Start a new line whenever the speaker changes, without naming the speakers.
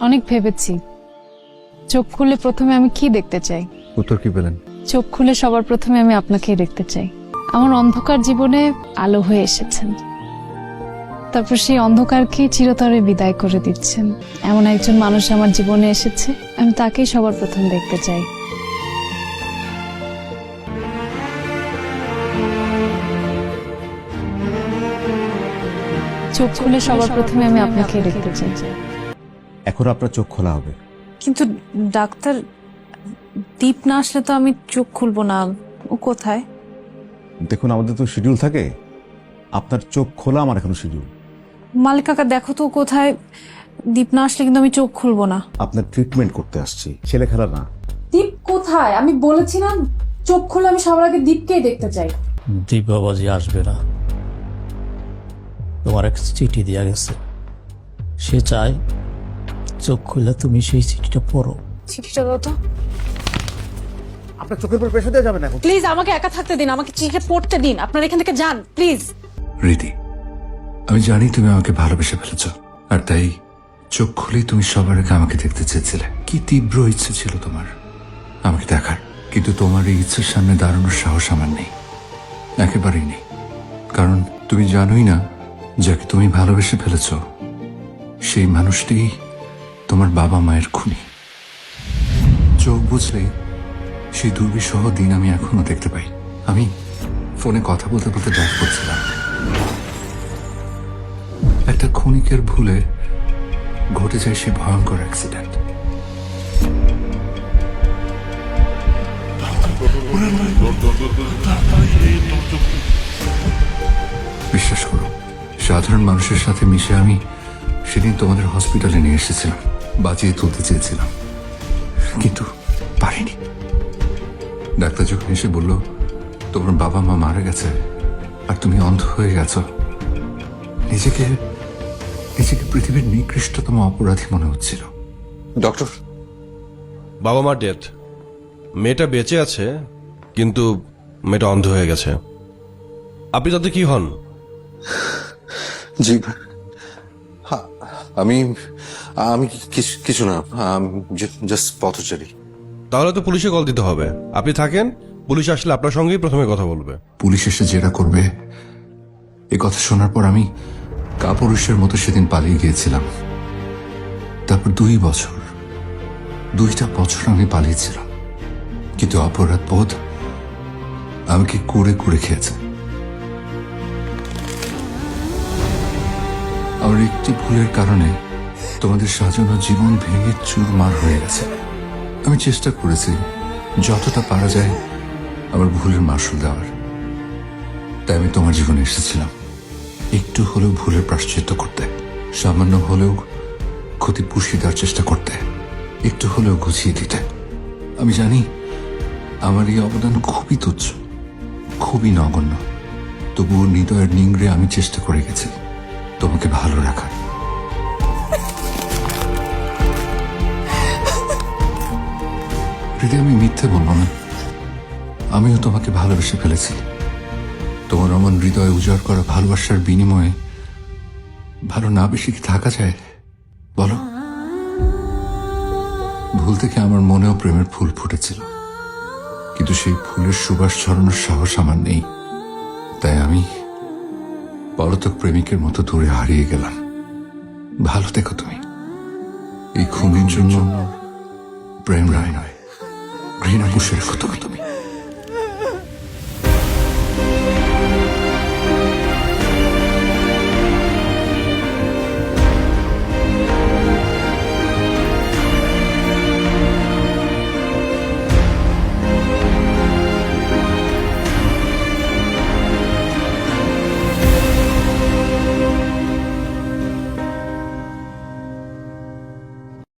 অনেক ভেবেছি। চোখ খুলে প্রথমে আমি কি দেখতে চাই?
উত্তর কি পেলেন?
চোখ খুলে সবার প্রথমে আমি আপনাকেই দেখতে চাই। আমার অন্ধকার জীবনে আলো হয়ে এসেছেন। তারপর সেই অন্ধকারকে চিরতরে বিদায় করে দিচ্ছেন। এমন একজন মানুষ আমার জীবনে এসেছে আমি তাকেই সবার প্রথম দেখতে চাই। চোখ খুলে সবার প্রথমে আমি আপনাকেই দেখতে চাই।
এখন আপনার চোখ খোলা হবে।
কিন্তু ডাক্তার দীপ না আসলে তো আমি চোখ খুলবো না। ও কোথায়?
দেখুন আমাদের তো শিডিউল থাকে। আপনার চোখ খোলা আমার এখনও শিডিউল
মালিক কাকা দেখো তো কোথায়। দীপ না আসলে কিন্তু আমি চোখ খুলবো না।
আপনার ট্রিটমেন্ট করতে আসছি ছেলে খেলা না।
দীপ কোথায়? আমি বলেছিলাম চোখ খুলে আমি সবার আগে দীপকেই দেখতে চাই।
দীপ বাবাজি আসবে না। তোমার এক চিঠি দেওয়া গেছে। সে চায় চোখ খুলে তুমি সেই চিঠিটা পড়ো।
চিঠিটা দাও তো।
আপনার চোখের উপর প্রেশার দেওয়া যাবে না এখন?
প্লিজ আমাকে একা থাকতে দিন আমাকে চিঠিটা পড়তে দিন। আপনার এখান থেকে যান প্লিজ।
রীতি আমি জানি তুমি আমাকে ভালোবেসে ফেলেছ আর তাই চোখ খুলেই তুমি সবার আগে আমাকে দেখতে চেয়েছিলে। কি তীব্র ইচ্ছে ছিল তোমার আমাকে দেখার কিন্তু তোমার এই ইচ্ছের সামনে দাঁড়ানোর সাহস আমার নেই। একেবারেই নেই। কারণ তুমি জানোই না যাকে তুমি ভালোবেসে ফেলেছ সেই মানুষটি তোমার বাবা মায়ের খুনি। চোখ বুঝলে সেই দুর্বিষহ দিন আমি এখনও দেখতে পাই। আমি ফোনে কথা বলতে বলতে ব্যাক করছিলাম। একটা ক্ষণিকের ভুলে ঘটে যায় সে ভয়ঙ্কর অ্যাক্সিডেন্ট বিশ্বাস করো, সাধারণ মানুষের সাথে মিশে আমি সেদিন তোমাদের হসপিটালে নিয়ে এসেছিলাম। বাঁচিয়ে তুলতে চেয়েছিলাম। কিন্তু পারিনি। ডাক্তার যখন এসে বলল তোমার বাবা মা মারা গেছে আর তুমি অন্ধ হয়ে গেছো নিজেকে নিজেকে পৃথিবীর নিকৃষ্টতম অপরাধী মনে হচ্ছিল।
ডক্টর।
বাবা মার ডেথ। মেয়েটা বেঁচে আছে কিন্তু মেয়েটা অন্ধ হয়ে গেছে। আপনি তাতে কি হন?
জি হ্যাঁ, আমি আমি কিছু- কিছু না জাস্ট পথচারী।
তাহলে তো পুলিশে কল দিতে হবে। আপনি থাকেন পুলিশ আসলে আপনার সঙ্গেই প্রথমে কথা বলবে।
পুলিশ এসে জেরা করবে এ কথা শোনার পর আমি কাপুরুষের মতো সেদিন পালিয়ে গিয়েছিলাম। তারপর দুই বছর দুইটা বছর আমি পালিয়েছিলাম। কিন্তু অপরাধ বোধ আমাকে কুড়ে কুড়ে খেয়েছে। আমার একটি ভুলের কারণে তোমাদের সাজানো জীবন ভেঙে চুরমার হয়ে গেছে। আমি চেষ্টা করেছি, যতটা পারা যায়, আমার ভুলের মাসুল দেওয়ার। তাই আমি তোমার জীবনে এসেছিলাম। একটু হলেও ভুলের প্রাশ্চিত্য করতে, সামান্য হলেও ক্ষতি পুষিয়ে দেওয়ার চেষ্টা করতে, একটু হলেও গুছিয়ে দিতে। আমি জানি, আমার এই অবদান খুবই তুচ্ছ, খুবই নগণ্য। তবুও হৃদয়ের নিংড়ে আমি চেষ্টা করে গেছি, তোমাকে ভালো রাখার। হৃদয় আমি মিথ্যে বলব না। আমিও তোমাকে ভালোবেসে ফেলেছি। তোমার অমন হৃদয় উজাড় করা ভালোবাসার বিনিময়ে ভালো না বেশি কি থাকা যায়? বলো। ভুল থেকে আমার মনেও প্রেমের ফুল ফুটেছিল। কিন্তু সেই ফুলের সুবাস ছড়ানোর সাহস আমার নেই। তাই আমি পলতক প্রেমিকের মতো দূরে হারিয়ে গেলাম। ভালো দেখো তুমি। এই খুনির জন্য প্রেম রায় নয়। ঘৃণা পুষে রেখো তুমি তুমি